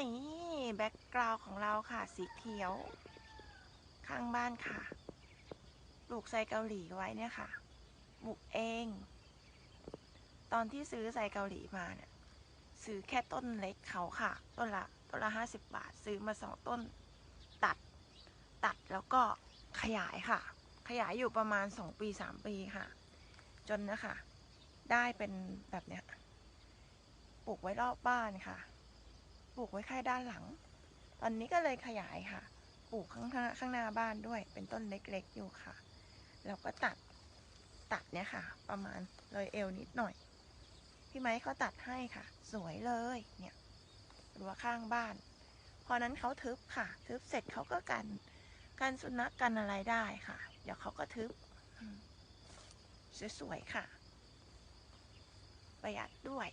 นี่แบ็กกราวของเราค่ะ สีเขียว ข้างบ้านค่ะ ปลูกไซเกาหลีไว้เนี่ยค่ะปลูกเอง ตอนที่ซื้อไซเกาหลีมาเนี่ยซื้อแค่ต้นเล็กเขาค่ะ ต้นละต้นละห้าสิบบาท ซื้อมาสองต้น ตัด ตัดแล้วก็ขยายค่ะ ขยายอยู่ประมาณสองปีสามปีค่ะ จนนะคะ ได้เป็นแบบเนี้ยปลูกไว้รอบบ้านค่ะ ปลูกไว้แค่ด้านหลัง ตอนนี้ก็เลยขยายค่ะ ปลูกข้างหน้าข้างหน้าบ้านด้วย เป็นต้นเล็กๆอยู่ค่ะ แล้วก็ตัดตัดเนี่ยค่ะ ประมาณเลยเอวนิดหน่อย พี่ไม้เขาตัดให้ค่ะ สวยเลยเนี่ยรั้วข้างบ้าน พอนั้นเขาทึบค่ะ ทึบเสร็จเขาก็กันกันสุนัขกันอะไรได้ค่ะ เดี๋ยวเขาก็ทึบสวยๆค่ะ ประหยัดด้วย